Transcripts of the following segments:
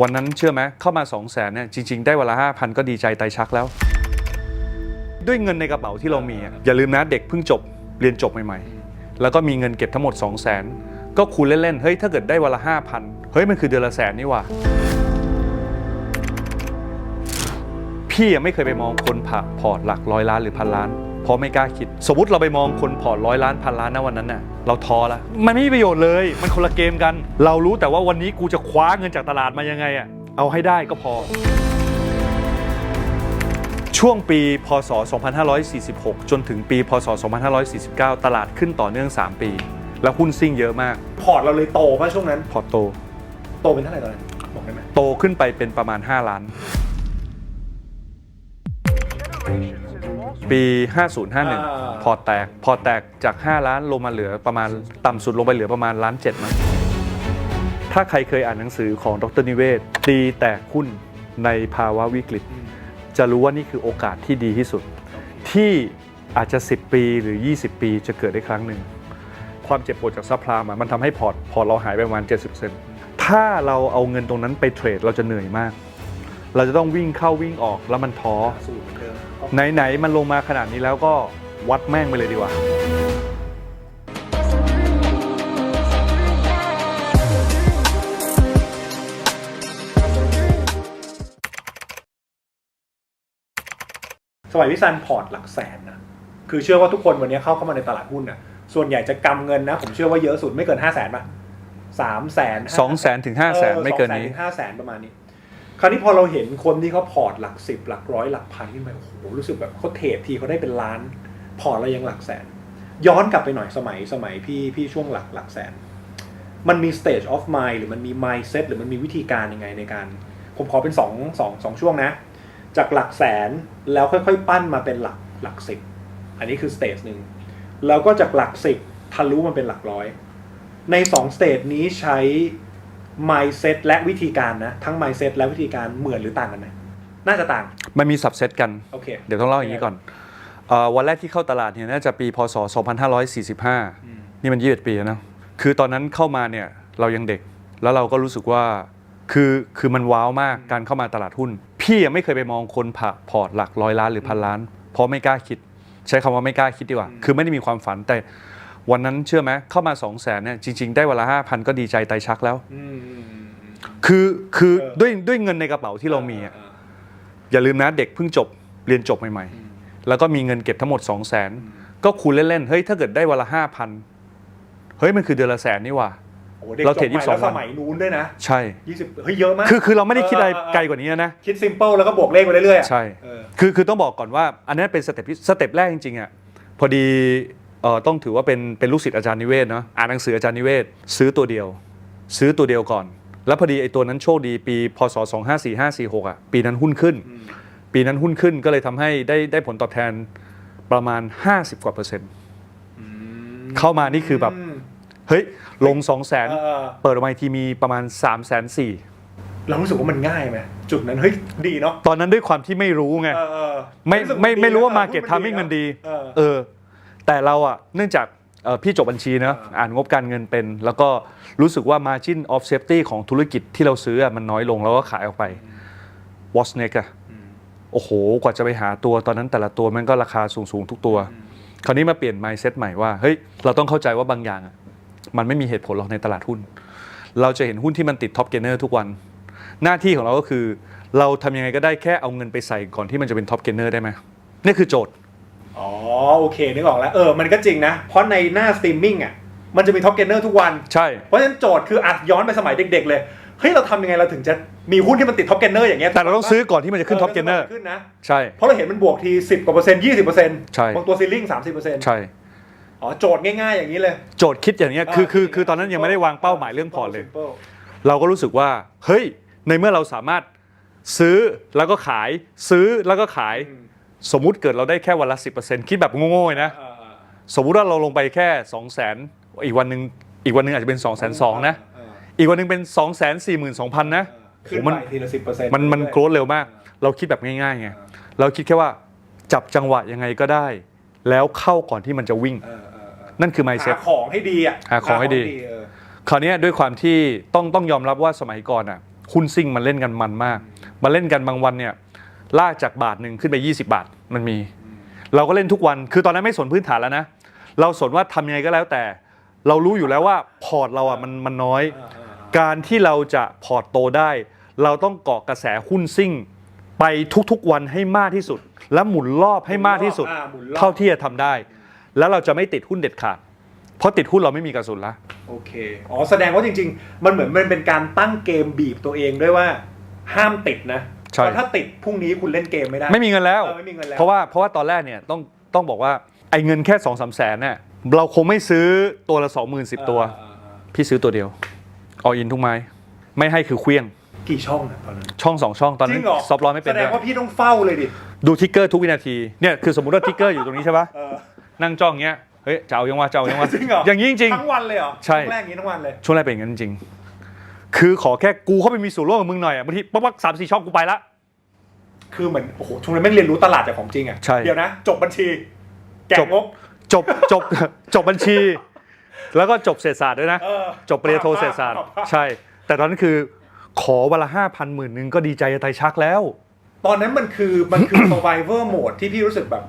วันนั้นเชื่อไหมเข้ามา 2 0 0แสนเนี่ยจริง ๆ ได้วันละ 5,000 ก็ดีใจไตชักแล้ว ด้วยเงินในกระเป๋าที่เรามีอะอย่าลืมนะเด็กเพิ่งจบเรียนจบใหม่ๆ แล้วก็มีเงินเก็บทั้งหมด 2 0 0แสนก็คูณเล่น ๆ เฮ้ย ถ้าเกิดได้วันละ 5,000 เฮ้ย มันคือเดือนละแสนนี่หว่าพี่ยังไม่เคยไปมองคนผ่าพอร์ตหลักร้อยล้านหรือพันล้าน เพราะไม่กล้าคิด สมมติเราไปมองคนพอร์ตร้อยล้านพันล้านนะวันนั้นน่ะเราท้อละมันไม่มีประโยชน์เลย มันคนละเกมกัน เรารู้แต่ว่าวันนี้กูจะคว้าเงินจากตลาดมายังไงอะเอาให้ได้ก็พอ ช่วงปีพศ 2546 จนถึงปี พศ 2549 ตลาดขึ้นต่อเนื่อง 3 ปี แล้วหุ้นซิ่งเยอะมาก พอร์ตเราเลยโตป่ะช่วงนั้น พอร์ตโต โตเป็นเท่าไหร่ตอนนั้นบอกได้ไหมโตขึ้นไปเป็นประมาณ 5 ล้าน ปี 5051 พอร์ตแตก พอร์ตแตกจาก 5 ล้านลงมาเหลือประมาณต่ำสุดลงไปเหลือประมาณล้านเจ็ดมั้งถ้าใครเคยอ่านหนังสือของดรนิเวศน์ตีแตกหุ้นในภาวะวิกฤต จะรู้ว่านี่คือโอกาสที่ดีที่สุด ที่อาจจะ 10 ปีหรือ 20 ปีจะเกิดได้ครั้งหนึ่ง ความเจ็บปวดจากซัพพลายมันทำให้พอร์ตพอร์ตเราหายไปประมาณ 70%ถ้าเราเอาเงินตรงนั้นไปเทรดเราจะเหนื่อยมาก เราจะต้องวิ่งเข้าวิ่งออกแล้วมันท้อ ไหนๆมันลงมาขนาดนี้แล้วก็วัดแม่งไปเลยดีกว่า สมัยพี่ซันพอร์ตหลักแสนนะคือเชื่อว่าทุกคนวันนี้เข้าเข้ามาในตลาดหุ้นน่ะส่วนใหญ่จะกำเงินนะ ผมเชื่อว่าเยอะสุดไม่เกิน5 0 0แสนป่ะสามแสน2 0 0 0 0 0ถึง5 0 0 0 0ไม่เกินนี้ห้าแสนประมาณนี้ค ราวนี้พอเราเห็นคนที่เขาพอร์ตหลักสิบหลักร้อยหลักพันขึ้นไปโอ้โหรู้สึกแบบเขาเทรดทีเขาได้เป็นล้าน พอร์ตเรายังหลักแสน ย้อนกลับไปหน่อยสมัยสมัยพี่พี่ช่วงหลักหลักแสน มันมี stage of mind หรือมันมี mindset หรือมันมีวิธีการยังไงในการ ผมขอเป็นสองสองสองช่วงนะ จากหลักแสนแล้วค่อยๆ ปั้นมาเป็นหลักหลักสิบอันนี้คือสเตจหนึ่งแล้วก็จากหลักสิบทะลุมาเป็นหลักร้อย ในสองสเตจนี้ใช้ mindset และวิธีการนะ ทั้ง mindset และวิธีการเหมือนหรือต่างกันไหมน่าจะต่างมันมีสับเซตกัน โอเค เดี๋ยวต้องเล่าอย่างนี้ก่อนเออวันแรกที่เข้าตลาดเนี่ยน่าจะปีพศ 2545 นี่มัน 21 ปีแล้วนะคือตอนนั้นเข้ามาเนี่ยเรายังเด็กแล้วเราก็รู้สึกว่าคือคือมันว้าวมากการเข้ามาตลาดหุ้น พี่ยังไม่เคยไปมองคนผ่าพอร์ตหลักร้อยล้านหรือพันล้าน เพราะไม่กล้าคิด ใช้คำว่าไม่กล้าคิดดีกว่า คือไม่ได้มีความฝันแต่ วันนั้นเชื่อไหมเข้ามา 2 0 0แสนเนี่ยจริง ๆ ได้วันละ5,000ก็ดีใจไตชักแล้ว อืมอืมอืมอืมคือคือเออด้วยด้วยเงินในกระเป๋าที่เรามีอะอ่าอย่าลืมนะเด็กเพิ่งจบเรียนจบใหม่ๆแล้วก็มีเงินเก็บทั้งหมด 2 0 0แสนก็คูณเล่นๆ เฮ้ยถ้าเกิดได้วันละ5,000เฮ้ยมันคือเดือนละแสนนี่หว่า โอ้เด็กเราจบเทรดใหม่22 แล้วสวันมัยนู้นด้วยนะใช่ ยี่สิบเฮ้ยเยอะมาก คือคือเราไม่ได้คิดอะไรเออเออไกลกว่านี้นะ คิดซิมเปิลแล้วก็บวกเลขไปเรื่อยๆอะใช่ เออคือคือต้องบอกก่อนว่าอันนี้เป็นสเต็ปที่สเต็ปแรกจริงๆอะพอดี เอ่อต้องถือว่าเป็นเป็นลูกศิษย์อาจารย์นิเวศน์เนาะอ่านหนังสืออาจารย์นิเวศน์ซื้อตัวเดียว ซื้อตัวเดียวก่อน แล้วพอดีไอ้ตัวนั้นโชคดีปีพศ 254546อะปีนั้นหุ้นขึ้นอืมปีนั้นหุ้นขึ้นก็เลยทำให้ได้ได้ผลตอบแทนประมาณ 50 กว่าเปอร์เซ็นต์เข้ามานี่คือแบบมเฮ้ยลง 2 0 0 0 0 0เออเปิดออกมาอีกทีมีประมาณ 3 4 0 0 0เรารู้สึกว่ามันง่ายไหมจุดนั้นเฮ้ยดีเนาะตอนนั้นด้วยความที่ไม่รู้ไงเออเออไม่สึกไม่นดีไม่รู้ว่านะ market หุ้ timing มันดี เออเออ แต่เราอะเนื่องจากเอ่อพี่จบบัญชีเนอะอ่าอ่านงบการเงินเป็น แล้วก็รู้สึกว่า margin of safety ของธุรกิจที่เราซื้ออะมันน้อยลงแล้วก็ขายออกไป watch neck อะโอ้โห กว่าจะไปหาตัวตอนนั้นแต่ละตัวมันก็ราคาสูงสูง ๆ ทุกตัว คราวนี้มาเปลี่ยน mindset ใหม่ว่าเฮ้ยเราต้องเข้าใจว่าบางอย่างอะมันไม่มีเหตุผลหรอกในตลาดหุ้น เราจะเห็นหุ้นที่มันติดท็อปเก n เนอร์ทุกวัน หน้าที่ของเราก็คือ เราทำยังไงก็ได้แค่เอาเงินไปใส่ก่อนที่มันจะเป็นท็อปเก n เนอร์ได้ไหมนี่คือโจทย์ อ๋อโอเคนึกออกแล้วเออมันก็จริงนะ เพราะในหน้าสตรีมมิ่งอะมันจะมีท็อปเกนเนอร์ทุกวัน ใช่ เพราะฉะนั้นโจทย์คืออัดย้อนไปสมัยเด็ก ๆ เลยเฮ้ยเราทำยังไงเราถึงจะมีหุ้นที่มันติดท็อปเกนเนอร์อย่างเงี้ยแต่เราต้องซื้อก่อนที่มันจะขึ้นท็อปเก n เนอร์ขึ้นนะใช่เพราะเราเห็นมันบวกที 10กว่าเปอร์เซ็นต์20เปอร์เซ็นต์ใช่บางตัวซีลิ่ง30เปอร์เซ็นต์ใช่อ๋อโจทย์ง่ายๆอย่างนี้เลย โจทย์คิดอย่างเนี้ยคือคือคือตอนนั้นยังไม่ได้วางเป้าหมายเรื่องพอร์ตเลย Simple เราก็รู้สึกว่าเฮ้ยในเมื่อเราสามารถซื้อแล้วก็ขายซื้อแล้วก็ขายอืม สมมุติเกิดเราได้แค่วันละ 10%คิดแบบโง่ๆนะเออเออสมมุติว่าเราลงไปแค่ 2 0 0 0 0 0อีกวันหนึ่งอีกวันหนึงอาจจะเป็น 2 2 0 0 0นะเอออีกวันหนึงเป็น 2 4 2 0 0 0 นะเออขึ้นโหมันไปทีละสิบเปอร์เซ็นต์มันมันโกรธเร็วมาก เราคิดแบบง่ายๆไงเราคิดแค่ว่าจับจังหวะยังไงก็ได้ แล้วเข้าก่อนที่มันจะวิ่งเออเออเออนั่นคือหา mindset ของให้ดีอะหาของให้ดีเออคราวเนี้ยด้วยความที่ต้องต้องยอมรับว่าสมัยก่อนอะหุ้นซิ่งมันเล่นกันมันมากมาเล่นกันบางวันเนี่ย ลากจากบาทหนึ่งขึ้นไป 20 บาทมันมี เราก็เล่นทุกวันคือตอนนั้นไม่สนพื้นฐานแล้วนะ เราสนว่าทำยังไงก็แล้วแต่ เรารู้อยู่แล้วว่าพอร์ตเราอะมันมันน้อยอ่าอ่าอ่าการที่เราจะพอร์ตโตได้ เราต้องเกาะกระแสหุ้นซิ่ง ไปทุกๆวันให้มากที่สุด และหมุนรอบให้มากที่สุด อ่หมุนรอบ เท่าที่จะทำได้ แล้วเราจะไม่ติดหุ้นเด็ดขาด เพราะติดหุ้นเราไม่มีกระสุนละ โอเค อ๋อ แสดงว่าจริง ๆ มันเหมือนมันเป็นการตั้งเกมบีบตัวเองด้วยว่า ห้ามติดนะ ใช่ เพราะถ้าติดพรุ่งนี้คุณเล่นเกมไม่ได้ ไม่มีเงินแล้ว เออไม่มีเงินแล้ว เพราะว่าเพราะว่าตอนแรกเนี่ยต้องต้องบอกว่าไอ้เงินแค่2องสามแสนเนี่ยเราคงไม่ซื้อตัวละ2 0 0 0 0 10ตัวอ่าอ่าอ่าพี่ซื้อตัวเดียวออินทุกไม้ไม่ให้คือเคลี้ยง กี่ช่องอะตอนนั้นช่องสองช่องตอนจนั้รินงเหรอซอฟต์ร้อยไม่เป็นแสดด้งวยว่าพี่ต้องเฝ้าเลยดิดูทิกเกอร์ทุกวินาทีเนี่ยคือสมมติว่าทิกเกอร์อยู่ตรงนี้ใช่ปะเออ นั่งจ้องเงี้ยเฮ้ยจะเอายังวะจะเอายังวะจริงเหรออ ย่างนี้จริง ทั้งวันเลยเหรอใช่ ช่วงแรกอย่างนี้ทั้งวันเลย ๆช่วงแรกเป็นอย่างนั้นจริงๆ คือขอแค่กูเข้าไปมีส่วนร่วมกับมึงหน่อยอะบางทีปั๊บปั๊บสามสี่ช่องกูไปละ คือเหมือนโอ้โหช่วงนั้นแม่งเรียนรู้ตลาดจากของจริงอะใช่เดี๋ยวนะ จบบัญชีแจกจบ งบจบจบจบบัญชี แล้วก็จบเศรษฐศาสตร์ด้วยนะ เออจบปริญญาโทเศรษฐศาสตร์ ใช่ แต่ตอนนั้นคือขอวันละห้าพันหมื่นหนึ่งก็ดีใจจะตายชักแล้ว ตอนนั้นมันคือมันคือ survivor mode ที่พี่รู้สึกแบบ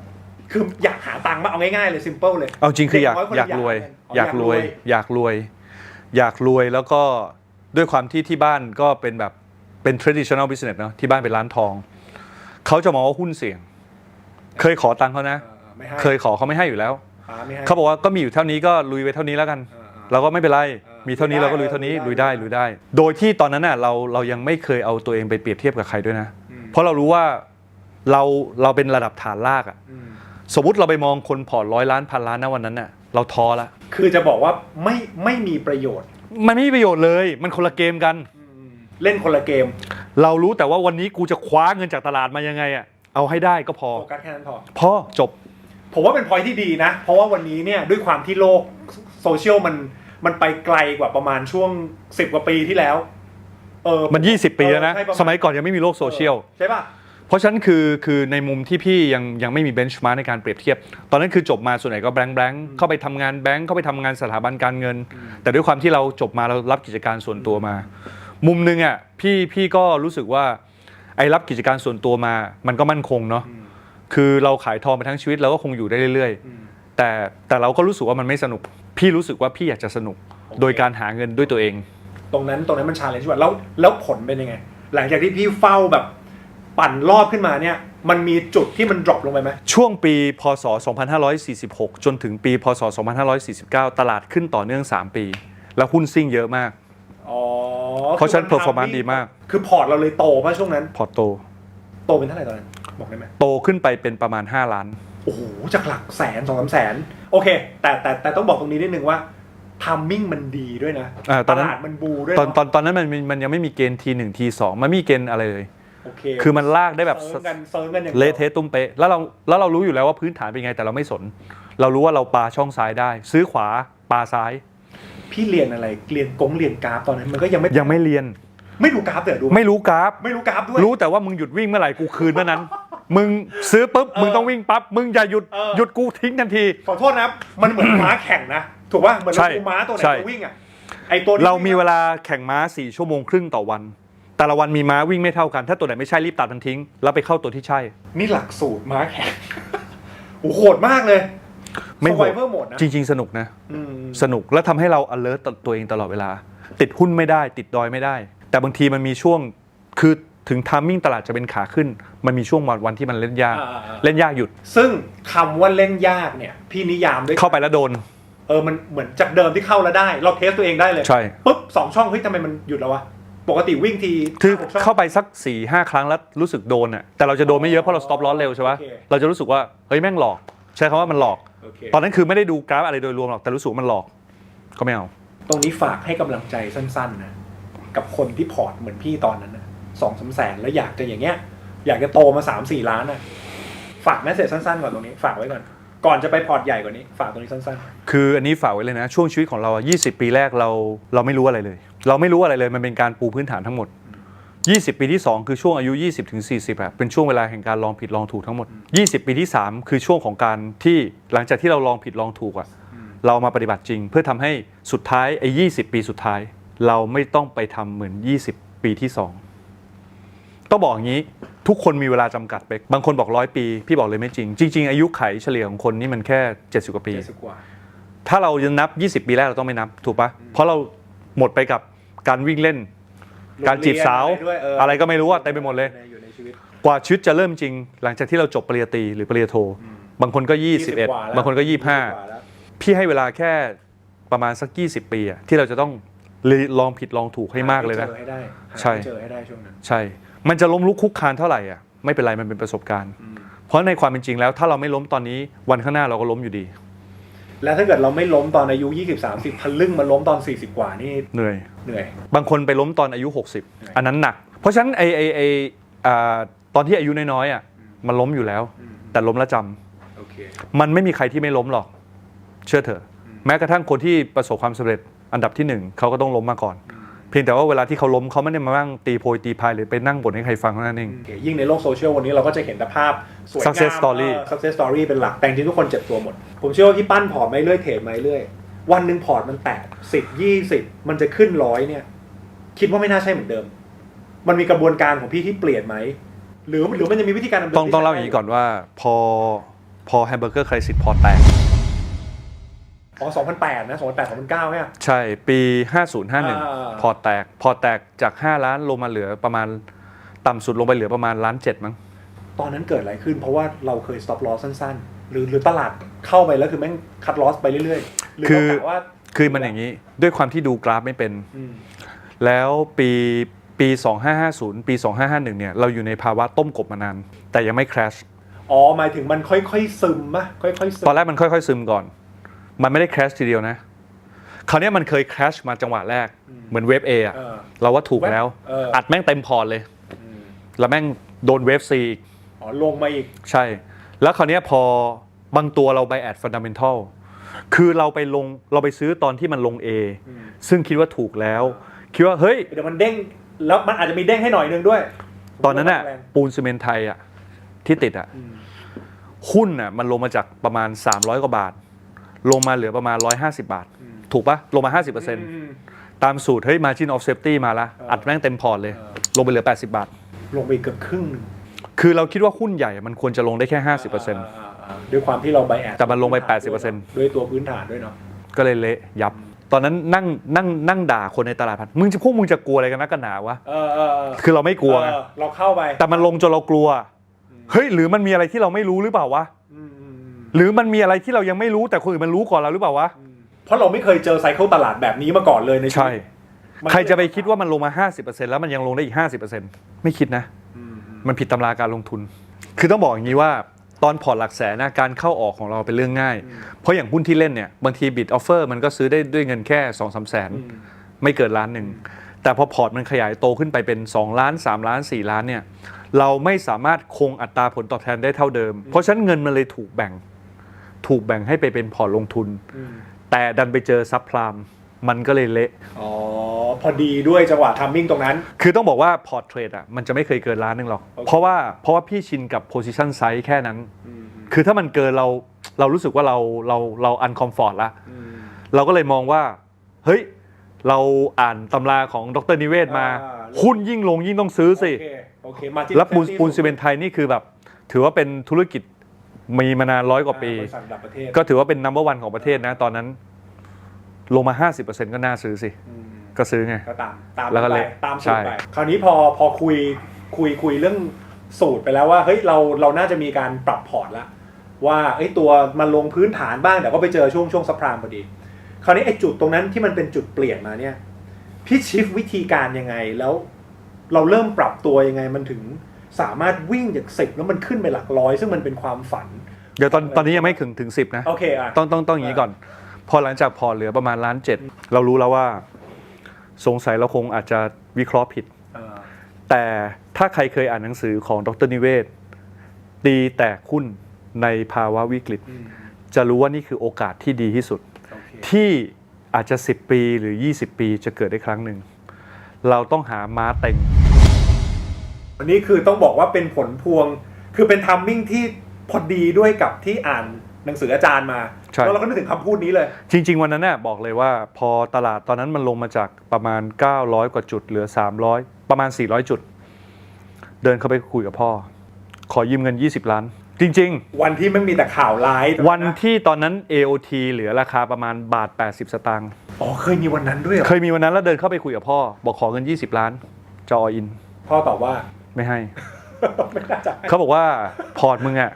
คืออยากหาตังค์มาเอาง่ายๆเลย simple เลย เอาจริงคืออยากเด็กน้อยคนอยากรวย อยากอยากรรววยยอยากรวย อยากรวยแล้วก็ ด้วยความที่ที่บ้านก็เป็นแบบเป็น traditional business เนอะที่บ้านเป็นร้านทอง เขาจะมองว่าหุ้นเสี่ยง เคยขอตังค์เขานะเออไม่ให้เคยขอเขาไม่ให้อยู่แล้วอ่ไม่ให้เขาบอกว่าก็มีอยู่เท่านี้ก็ลุยไปเท่านี้แล้วกัน เออเออ เราก็ไม่เป็นไร เออมีเท่านี้ลุยได้เราก็ลุยเท่านี้เออลุลุยยได้ได้ ลุยได้ โดยที่ตอนนั้นน่ะเราเรายังไม่เคยเอาตัวเองไปเปรียบเทียบกับใครด้วยนะ อืม เพราะเรารู้ว่าเราเราเป็นระดับฐานลากอะอืมสมมติเราไปมองคนพอร์ตร้อยล้านพันล้านนะวันนั้นน่ะเราท้อละ คือจะบอกว่าไม่ไม่มีประโยชน์ มันไม่มีประโยชน์เลย มันคนละเกมกัน เล่นคนละเกมเรารู้แต่ว่าวันนี้กูจะคว้าเงินจากตลาดมายังไงอะเอาให้ได้ก็พอ โฟกัสแค่นั้นพอ พอจบ ผมว่าเป็นพอยที่ดีนะ เพราะว่าวันนี้เนี่ยด้วยความที่โลกโซเชียลมันมันไปไกลกว่าประมาณช่วง10กว่าปีที่แล้ว เออมัน 20 ปีแล้วนะ เออใช่ประาณ สมัยก่อนยังไม่มีโลกโซเชียล ใช่ป่ะ เพราะฉะนั้นคือคือในมุมที่พี่ยังยังไม่มีเบนช์มาร์ในการเปรียบเทียบ ตอนนั้นคือจบมาส่วนใหญ่ก็แบงค์แบงค์เข้าไปทำงานแบงค์เข้าไปทำงานสถาบันการเงิน แต่ด้วยความที่เราจบมาเรารับกิจการส่วนตัวมา มุมหนึงอะพี่พี่ก็รู้สึกว่าไอ้รับกิจการส่วนตัวมา มันก็มั่นคงเนาะอืมคือเราขายทองไปทั้งชีวิตเราก็คงอยู่ได้เรื่อยอืมๆแต่แต่เราก็รู้สึกว่ามันไม่สนุก พี่รู้สึกว่าพี่อยากจะสนุกโอเคโดยการหาเงินด้วยตัวเอง ตรงนั้นตรงนั้นมันชาเลนจ์ว่าแล้วแล้วผลเป็นยังไง หลังจากที่พี่เฝ้าแบบ ปั่นรอบขึ้นมาเนี่ยมันมีจุดที่มันดรอปลงไปไหมช่วงปีพศ 2546 จนถึงปีพศ 2549 ตลาดขึ้นต่อเนื่อง 3 ปี แล้วหุ้นซิ่งเยอะมากอ๋อเพราะฉะนั้นคือมั performance ทำดีมาก คือพอร์ตเราเลยโตป่ะช่วงนั้น พอร์ตโต โตเป็นเท่าไหร่ตอนนั้น บอกได้ไหมโตขึ้นไปเป็นประมาณ 5 ล้าน โอ้โห จากหลักแสนสองสามแสน โอเค แต่แต่แต่ต้องบอกตรงนี้นิดนึงว่าทัมมิ่งมันดีด้วยนะอ่าตอนนั้นลาดมันบูด้วยตอนเะตอนตอนนั้นมันมันยังไม่มีเกณฑ์ทีหนึ่งทีสองมันไม่มีเกณฑ์อะไรเลย โอเคคือมันลากได้แบบเซิร์ฟกันเซิร์ฟกันอย่างดียวเละเทะตุ้มเป๊ะแล้วเราแล้วเรารู้อยู่แล้วว่าพื้นฐานเป็นไงแต่เราไม่สน เรารู้ว่าเราปาช่องซ้ายได้ ซื้อขวาปาซ้ายพี่เรียนอะไรเรียนกงเรียนกราฟตอนนั้นมันก็ยังไม่ยังไม่เรียน ไม่ดูกราฟเดี๋ยวดูไม่รู้กราฟ ไม่รู้กราฟด้วย รู้แต่ว่ามึงหยุดวิ่งเมื่อไหร่กูคืนเมื่อนั้น มึงซื้อปุ๊บเออมึงต้องวิ่งปั๊บมึงอย่าหยุดเออ หยุดกูทิ้งทันที ขอโทษนะครับ มันเหมือน ม้าแข่งนะ ถูกป่ะเหมือนใช่เราดูม้าตัวไหนใช่จะวิ่งอะไอตัวนี้เรามีเวลาแข่งม้า4ชั่วโมงครึ่งต่อวัน แต่ละวันมีม้าวิ่งไม่เท่ากัน ถ้าตัวไหนไม่ใช่รีบตัดมันทิ้ง แล้วไปเข้าตัวที่ใช่ นี่หลักสูตรม้าแข่งโอ้โหโหดมากเลยไม่โหด Survivor mode นะจริง ๆ สนุกนะอืมสนุกแล้วทำให้เรา alert ตตัวเองตลอดเวลา ติดหุ้นไม่ได้ ติดดอยไม่ได้ แต่บางทีมันมีช่วงคือถึงทามมิ่งตลาดจะเป็นขาขึ้น มันมีช่วงวันวันที่มันเล่นยากอ่าๆเล่นยากหยุด ซึ่งคำว่าเล่นยากเนี่ยพี่นิยามด้วยเข้าไปแล้วโดน เออมันเหมือนจากเดิมที่เข้าแล้วได้ เราเทสตัวเองได้เลยใช่ปุ๊บสองช่องเฮ้ยทำไมมันหยุดแล้ววะ ปกติวิ่งทีคือหกช่ง เข้าไปสัก4ี่ห้าครั้งแล้วรู้สึกโดนอะแต่เราจะโดนไม่เยอะเพราะเรา stop loss เร็วใช่ปะโอเค เราจะรู้สึกว่าเฮ้ยแม่งหลอก ใช้คำว่ามันหลอก โอเคตอนนั้นคือไม่ได้ดูกราฟอะไรโดยรวมหรอกแต่รู้สึกว่ามันหลอกก็ไม่เอา ตรงนี้ฝากให้กำลังใจสั้นๆนะกับคนที่พอร์ตเหมือนพี่ตอนนั้นนะสองสามแสนแล้วอยากจะอย่างเงี้ย อยากจะโตมาสามสี่ล้านนะฝากแมสเซจสั้นๆก่อนตรงนี้ ฝากไว้ก่อน ก่อนจะไปพอร์ตใหญ่กว่านี้ ฝากตรงนี้สั้น คืออันนี้ฝากไว้เลยนะ ช่วงชีวิตของเราอะ20 ปีแรกเราเราไม่รู้อะไรเลย เราไม่รู้อะไรเลยมันเป็นการปูพื้นฐานทั้งหมด 20 ปีที่ 2 คือช่วงอายุ 20ถึง40อะเป็นช่วงเวลาแห่งการลองผิดลองถูกทั้งหมด 20 ปีที่ 3 คือช่วงของการที่หลังจากที่เราลองผิดลองถูกอะเรามาปฏิบัติจริง เพื่อทำให้สุดท้ายไอ้20ปีสุดท้าย เราไม่ต้องไปทำเหมือน 20 ปีที่สองต้องบอกอย่างนี้ทุกคนมีเวลาจำกัดไปบางคนบอกร้อยปี พี่บอกเลยไม่จริง จริง ๆ อายุไขเฉลี่ยของคนนี่มันแค่ 70 กว่าปีเจ็ดสิบกว่าถ้าเราจะนับ 20 ปีแรกเราต้องไม่นับถูกปะเพราะเราหมดไปกับ การวิ่งเล่น การจีบสาวโรงเรียนอะไรด้วยเออออะไรก็ไม่รู้อะเต็มไปหมดเลยอยู่ในชีวิตกว่าชีวิตจะเริ่มจริง หลังจากที่เราจบปริญญาตรีหรือปริญญาโท บางคนก็กว่าแล้ว21 บางคนก็20กว่าแล้ว25 พี่ให้เวลาแค่ประมาณสัก 20 ปีอะที่เราจะต้องลองผิดลองถูกให้มากเลยนะหาให้เจอให้ได้หาใช่ให้เจอให้ได้ช่วงนั้นใช่ มันจะล้มลุกคุกคานเท่าไหร่อะไม่เป็นไรมันเป็นประสบการณ์อืมเพราะในความเป็นจริงแล้ว ถ้าเราไม่ล้มตอนนี้วันข้างหน้าเราก็ล้มอยู่ดี แล้วถ้าเกิดเราไม่ล้มตอนอายุ 20 30ทะลึ่งมาล้มตอน 40 กว่านี่เหนื่อย เหนื่อย บางคนไปล้มตอนอายุ 60 อันนั้นหนัก เพราะฉะนั้นไอไอไออ่าตอนที่อายุน้อยๆอะมันล้มอยู่แล้วอืมแต่ล้มแล้วจำโอเคมันไม่มีใครที่ไม่ล้มหรอก เชื่อเถอะ แม้กระทั่งคนที่ประสบความสำเร็จอันดับที่หนึ่งเขาก็ต้องล้มมาก่อนเพียงแต่ว่าเวลาที่เขาล้มเขาไม่ได้มานั่งตีโพยตีพายหรือไปนั่งบ่นให้ใครฟังเท่านั้นเองโอเคยิ่งในโลกโซเชียลวันนี้เราก็จะเห็นแต่ภาพสวยงาม Success story เออ success story เป็นหลัก แต่จริงๆทุกคนเจ็บตัวหมด ผมเชื่อว่าพี่ปั้นพอร์ตมาเรื่อยเทรดมาเรื่อย วันหนึ่งพอร์ตมันแตกสิบยี่สิบมันจะขึ้นร้อยเนี่ย คิดว่าไม่น่าใช่เหมือนเดิม มันมีกระบวนการของพี่ที่เปลี่ยนไหม หรือหรือมันจะมีวิธีการดำเนินต้องต้องเล่าอย่างนี้ก่อนว่า พอพอแฮมเบอร์เกอร์คริสิตพอแตก อ๋อ2008 นะ 2008 2009เนี่ย ใช่ปีอ่า5051 พอแตกพอแตกจาก 5 ล้านลงมาเหลือประมาณต่ำสุดลงไปเหลือประมาณล้านเจ็ดมั้งตอนนั้นเกิดอะไรขึ้น เพราะว่าเราเคย stop loss สั้นๆ หรือหรือตลาดเข้าไปแล้วคือแม่ง cut loss ไปเรื่อยๆหรือคืเราอกะว่าคือมันอย่างนี้ด้วยความที่ดูกราฟไม่เป็นอืมแล้วปีปี 2550 ปี 2551 เนี่ย เราอยู่ในภาวะต้มกบมานาน แต่ยังไม่คราชอ๋อ หมายถึงมันค่อยๆซึมมะค่อยๆซึม ตอนแรกมันค่อยๆซึมก่อน มันไม่ได้คราชทีเดียวนะคราวเนี้ยมันเคยคราชมาจังหวะแรก เหมือนเวฟเอะเออเราว่าถูกแล้วเอออัอัดแม่งเต็มพอร์ตเลยอืมแล้วแม่งโดนเวฟซีอีกอ๋อลงมาอีก ใช่ แล้วคราวเนี้ยพอบางตัวเราไปแอดฟันดัมเ n นทัลคือเราไปลงเราไปซื้อตอนที่มันลง A อืมซึ่งคิดว่าถูกแล้ว คิดว่าเฮ้ยเดี๋ยวมันเด้งแล้วมันอาจจะมีเด้งให้หน่อยนึงด้วย ตอนนั้นน่ะแรงปูนซีเมนต์ไทยอะที่ติดอะอืมหุ้นอะมันลงมาจากประมาณ 300 กว่าบาท ลงมาเหลือประมาณ 150 บาทอืมถูกปะลงมาอืม50%ตามสูตร เฮ้ย margin of safety มาละเอออัอัดแม่งเต็มพอร์ตเลยเออลงไปเหลือ 80 บาท ลงไปเกือบครึ่งหนึ่ง คือเราคิดว่าหุ้นใหญ่มันควรจะลงได้แค่ 50%อ่าอ่าด้วยความที่เราไปแอดแต่มันลงไปด้วย80%ด้วยตัวพื้นฐานด้วยเนาะก็เลยเละยับตอนนั้นนั่งนั่งนั่งด่าคนในตลาดพันมึงจะพวกมึงจะกลัวอะไรกันนักกันหนาวะเออเออเออคือเราไม่กลัวไงเออเราเข้าไป แต่มันลงจนเรากลัว เฮ้ยหรือมันมีอะไรที่เราไม่รู้หรือเปล่าวะอืมอืมอืม หรือมันมีอะไรที่เรายังไม่รู้แต่คนอื่นมันรู้ก่อนเราหรือเปล่าวะเพราะเราไม่เคยเจอไซเคิลตลาดแบบนี้มาก่อนเลยในชีใช่ วิตมันใครจะไปคิดว่ามันลงมา 50%แล้วมันยังลงได้อีก 50%ไม่คิดนะ อืมอืมมันผิดตำราการลงทุน คือต้องบอกอย่างนี้ว่าตอนพอร์ตหลักแสนนะการเข้าออกของเราเป็นเรื่องง่าย เพราะอย่างหุ้นที่เล่นเนี่ยบางทีบิดออฟเฟอร์มันก็ซื้อได้ด้วยเงินแค่2องสามแสน อืม ไม่เกินล้านหนึ่ง แต่พอพอร์ตมันขยายโตขึ้นไปเป็น 2 ล้าน 3 ล้าน 4 ล้านเนี่ยเราไม่สามารถคงอัตราผลตอบแทนได้เท่าเดิม เพราะฉะนั้นเงินมันเลยถูกแบ่ง ถูกแบ่งให้ไปเป็นพอร์ตลงทุนอืมแต่ดันไปเจอซับพลามมันก็เลยเละ อ๋อ พอดีด้วยจังหวะทัมมิ่งตรงนั้น คือต้องบอกว่าพอร์ตเทรดอะมันจะไม่เคยเกินล้านหนึงหรอกโอเคเพราะว่าเพราะว่าพี่ชินกับ position size แค่นั้นอืมคือถ้ามันเกินเราเรารู้สึกว่าเราเราเราอันคอมฟอร์ตละอืมเราก็เลยมองว่า เฮ้ย เราอ่านตำราของดรนิเวศมาอ่าหุ้นยิ่งลงยิ่งต้องซื้อสิโอเคโอเคมาแล้วปูนปูนซีเมนต์ไทยนี่คือแบบ ถือว่าเป็นธุรกิจ มีมานานร้อยกว่าปี บริษัทระดับประเทศก็ถือว่าเป็นนัมเบอร์วันของประเทศนะ ตอนนั้น ลงมา 50%ก็น่าซื้อสิ อืมก็ซื้อไง ก็ตามตามแล้วก็ไปเละตามสูใช่ตรไปคราวนี้พอพอคุยคุยคุยเรื่องสูตรไปแล้วว่าเฮ้ยเราเราน่าจะมีการปรับพอร์ตละว่าไอ้ยตัวมันลงพื้นฐานบ้างแต่ก็ไปเจอช่วงช่วงซัพพลามพอดี คราวนี้ไอ้จุดตรงนั้นที่มันเป็นจุดเปลี่ยนมาเนี่ยพี่ชิฟวิธีการยังไงแล้ว เราเริ่มปรับตัวยังไงมันถึง สามารถวิ่งจากสิบแล้วมันขึ้นไปหลักร้อย ซึ่งมันเป็นความฝัน เดี๋ยวตอนตอนนี้ยังไม่ถึงถึงสิบนะ โอเคอะ ต้องต้องต้องอย่างนี้ก่อน พอหลังจากพอร์ตเหลือประมาณล้านเจ็ดเรารู้แล้วว่า สงสัยเราคงอาจจะวิเคราะห์ผิดเออแต่ถ้าใครเคยอ่านหนังสือของดรนิเวศ ตีแตกหุ้นในภาวะวิกฤต อืม จะรู้ว่านี่คือโอกาสที่ดีที่สุด โอเคที่อาจจะ 10 ปีหรือ 20 ปีจะเกิดได้ครั้งหนึ่ง เราต้องหาม้าเต็ง วันนี้คือต้องบอกว่าเป็นผลพวง คือเป็นทัมมิ่งที่พอดีด้วยกับที่อ่านหนังสืออาจารย์มาใช่ แล้วเราก็นึกถึงคำพูดนี้เลย จริง ๆ วันนั้นน่ะบอกเลยว่าพอตลาดตอนนั้นมันลงมาจากประมาณ 900 กว่าจุดเหลือ 300 ประมาณ 400 จุด เดินเข้าไปคุยกับพ่อ ขอยืมเงิน 20 ล้าน จริง วันที่ไม่มีแต่ข่าวร้ายๆ วันที่ตอนนั้น AOT เหลือราคาประมาณบาท 80 สตางค์อ๋อเคยมีวันนั้นด้วยเหรอเคยมีวันนั้นแล้วเดินเข้าไปคุยกับพ่อ บอกขอเงิน 20 ล้าน จออิน พ่อตอบว่า ไม่ให้ ไม่น่าจะให้ เขาบอกว่าพอร์ตมึงอะ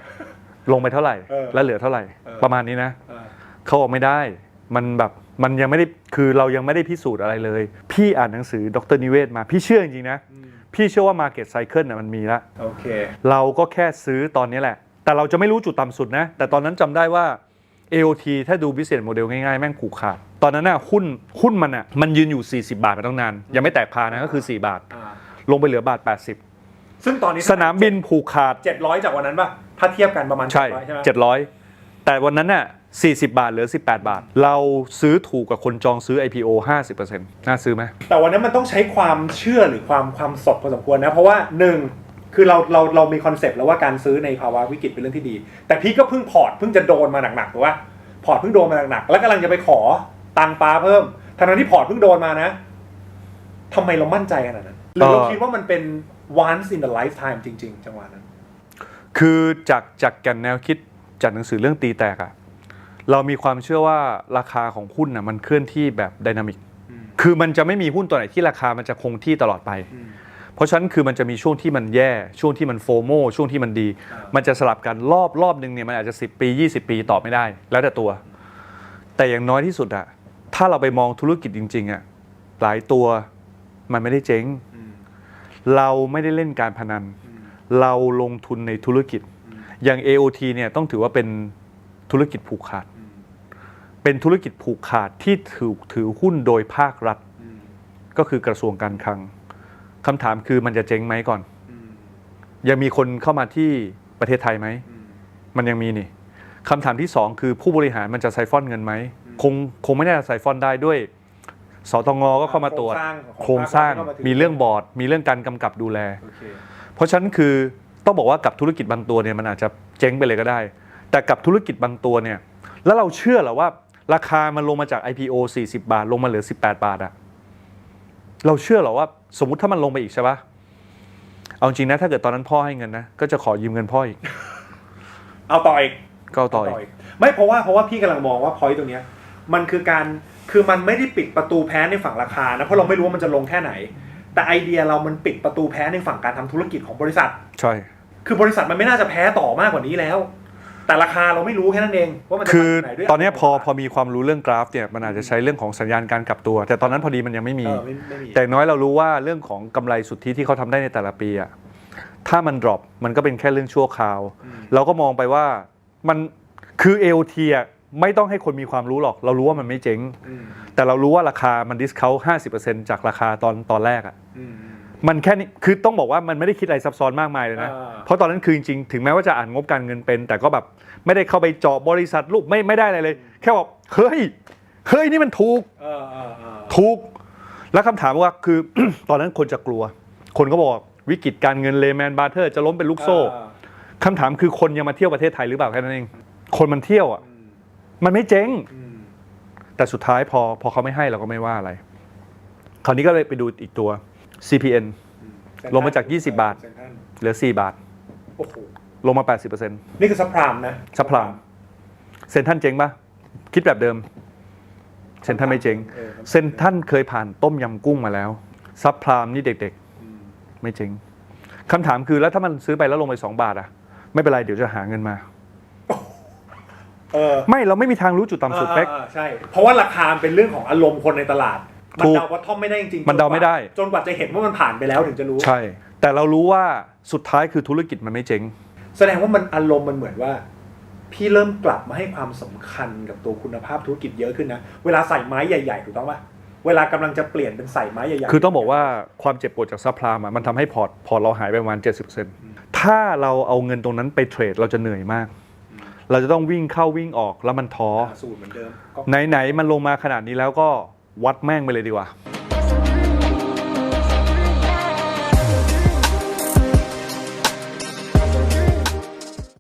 ลงไปเท่าไหร่ เออแล้วเหลือเท่าไหร่ เออ ประมาณนี้นะเออเขาบอกไม่ได้ มันแบบมันยังไม่ได้คือเรายังไม่ได้พิสูจน์อะไรเลย พี่อ่านหนังสือดรนิเวศน์มา พี่เชื่อจริงๆนะ อืมพี่เชื่อว่า Market Cycle น่ะมันมีแล้วโอเค เราก็แค่ซื้อตอนนี้แหละ แต่เราจะไม่รู้จุดต่ำสุดนะ แต่ตอนนั้นจำได้ว่า AOT ถ้าดู business model ง่ายๆ แม่งผูกขาด ตอนนั้นน่ะหุ้นหุ้นมันอะมันยืนอยู่ 40 บาทมาตั้งนาน ยังไม่แตกพานะก็คือ 4 บาท อ่าลงไปเหลือบาท ซึ่งตอนนี้80สนามบินผูกขาดเจ็ดร้อยจากวันนั้นป่ะ ถ้าเทียบกันประมาณใช่700ใช่ไหม700แต่วันนั้นน่ะ40 บาทเหลือ 18 บาท เราซื้อถูกกับคนจองซื้อ IPO 50%น่าซื้อไหมแต่วันนั้นมันต้องใช้ความเชื่อหรือความความสดพอสมควรนะ เพราะว่าหนึ่งคือเราเราเรามีคอนเซปต์แล้วว่าการซื้อในภาวะวิกฤตเป็นเรื่องที่ดี แต่พี่ก็เพิ่งพอร์ตเพิ่งจะโดนมาหนักๆถูกป่ะพอร์ตเพิ่งโดนมาหนักๆแล้วกำลังจะไปขอตังค์ปลาเพิ่มทั้งนั้นที่พอร์ตเพิ่งโดนมานะทำไมเรามั่นใจขนาดนั้นหรือเราเอ่อคิดว่ามันเป็น once in a lifetime จริง ๆ จังหวะนั้น คือจากจากแก่นแนวคิดจากหนังสือเรื่องตีแตกอะเรามีความเชื่อว่าราคาของหุ้นน่ะมันเคลื่อนที่แบบไดนามิกอืมคือมันจะไม่มีหุ้นตัวไหนที่ราคามันจะคงที่ตลอดไปอืมเพราะฉะนั้นคือมันจะมีช่วงที่มันแย่ช่วงที่มันโฟโมช่วงที่มันดีอ่ามัมันจะสลับกันรอบรอบหนึ่งเนี่ยมันอาจจะ 10 ปี 20 ปีตอบไม่ได้ แล้วแต่ตัว แต่อย่างน้อยที่สุดอะถ้าเราไปมองธุรกิจจริงๆอะหลายตัวมันไม่ได้เจ๊งอืม เราไม่ได้เล่นการพนันอืมเราลงทุนในธุรกิจอืมอย่าง AOT เนี่ยต้องถือว่าเป็นธุรกิจผูกขาดอืมเป็นธุรกิจผูกขาดที่ถือถือหุ้นโดยภาครัฐอืมก็คือกระทรวงการคลังคำถามคือมันจะเจ๊งไหมก่อนอืมยังมีคนเข้ามาที่ประเทศไทยไหมอืมมันยังมีนี่คำถามที่2คือผู้บริหารมันจะไซฟอนเงินไหมอืมคงคงไม่น่าจะไซฟอนได้ด้วย สตงก็เข้ามาตรวจโครงสร้างของโครงสร้างภาครัฐเข้ามาถึงมีเรื่องบอร์ด มีเรื่องการกำกับดูแลโอเคเพราะฉะนั้นคือต้องบอกว่ากับธุรกิจบางตัวเนี่ยมันอาจจะเจ๊งไปเลยก็ได้ แต่กับธุรกิจบางตัวเนี่ยแล้วเราเชื่อเหรอว่า ราคามันลงมาจาก IPO 40 บาท ลงมาเหลือ 18 บาทอะเราเชื่อเหรอว่าสมมุติถ้ามันลงไปอีกใช่ปะเอาจริงนะถ้าเกิดตอนนั้นพ่อให้เงินนะก็จะขอยืมเงินพ่ออีกเอาต่ออีกก็เอาต่ออีกกไม่เพราะว่าเพราะว่าพี่กำลังมองว่าพอยต์ตรงเนี้ยมันคือการ คือมันไม่ได้ปิดประตูแพ้ในฝั่งราคานะเพราะเราไม่รู้ว่ามันจะลงแค่ไหน แต่ไอเดียเรามันปิดประตูแพ้ในฝั่งการทำธุรกิจของบริษัท ใช่ คือบริษัทมันไม่น่าจะแพ้ต่อมากกว่านี้แล้ว แต่ราคาเราไม่รู้แค่นั้นเองว่ามันจะคือไปไหนด้วยตอนเนี้ยพอพอมีความรู้เรื่องกราฟเนี่ยมันอาจจะใช้เรื่องของสัญญาณการกลับตัว แต่ตอนนั้นพอดีมันยังไม่มีเออไม่ไม่มีแต่อย่างน้อยเรารู้ว่าเรื่องของกำไรสุทธิที่เขาทำได้ในแต่ละปีอะถ้ามัน drop มันก็เป็นแค่เรื่องชั่วคราวอืมเราก็มองไปว่ามันคือ AOT อะ ไม่ต้องให้คนมีความรู้หรอก เรารู้ว่ามันไม่เจ๊งอืมแต่เรารู้ว่าราคามัน discount 50%จากราคาตอนตอนแรกอะอืมมันแค่นี้คือต้องบอกว่ามันไม่ได้คิดอะไรซับซ้อนมากมายเลยนะอ่าเพราะตอนนั้นคือจริงๆ ถึงแม้ว่าจะอ่านงบการเงินเป็น แต่ก็แบบไม่ได้เข้าไปเจาะบริษัทรูปไม่ไม่ได้อะไรเลย แค่บอกเฮ้ยเฮ้ยนี่มันถูกเออเออเออถูก แล้วคำถามว่าคือตอนนั้นคนจะกลัว คนก็บอกวิกฤตการเงินเลแมนบาร์เทอร์จะล้มเป็นลูกโซ่อ่าคำถามคือคนยังมาเที่ยวประเทศไทยหรือเปล่าแค่นั้นเอง คนมันเที่ยวอะอื มมันไม่เจ๊งอืมแต่สุดท้ายพอพอเขาไม่ให้เราก็ไม่ว่าอะไร คราวนี้ก็เลยไปดูอีกตัว CPN อืมลงมาจาก 20 บาทเซ็นทรัลเหลือ 4 บาท โอ้โห ลงมา 80%นี่คือซัพพรามนะซัพพรามเซนทรันเจ๊งปะคิดแบบเดิม เซนทรันไม่เจ๊งออเซนทรันเคยผ่านต้มยำกุ้งมาแล้ว ซับพรามนี่เด็กอืมๆไม่เจ๊งคำถามคือแล้วถ้ามันซื้อไปแล้วลงไป 2 บาทอะไม่เป็นไรเดี๋ยวจะหาเงินมา เออไม่เราไม่มีทางรู้จุดต่ำสุดเป๊ก อ่าๆใช่ เพราะว่าราคามันเป็นเรื่องของอารมณ์คนในตลาด มันถูกเดาว่าท่อมไม่ได้จริงๆมันเดาไม่ได้ จนกว่าจะเห็นว่ามันผ่านไปแล้วถึงจะรู้ ใช่ แต่เรารู้ว่าสุดท้ายคือธุรกิจมันไม่เจ๊ง แสดงว่ามันอารมณ์มันเหมือนว่า พี่เริ่มกลับมาให้ความสำคัญกับตัวคุณภาพธุรกิจเยอะขึ้นนะ เวลาใส่ไม้ใหญ่ๆถูกต้องปะเวลากำลังจะเปลี่ยนเป็นใส่ไม้ใหญ่ๆคือต้องบอกว่าความเจ็บปวดจากซับพรามอะมันทำให้พอร์ตพอร์ตเราหายไปประมาณ 70%ถ้าเราเอาเงินตรงนั้นไปเทรดเราจะเหนื่อยมาก เราจะต้องวิ่งเข้าวิ่งออกแล้วมันท้อสูตรเหมือนเดิมก็ไหนๆมันลงมาขนาดนี้แล้วก็วัดแม่งไปเลยดีกว่า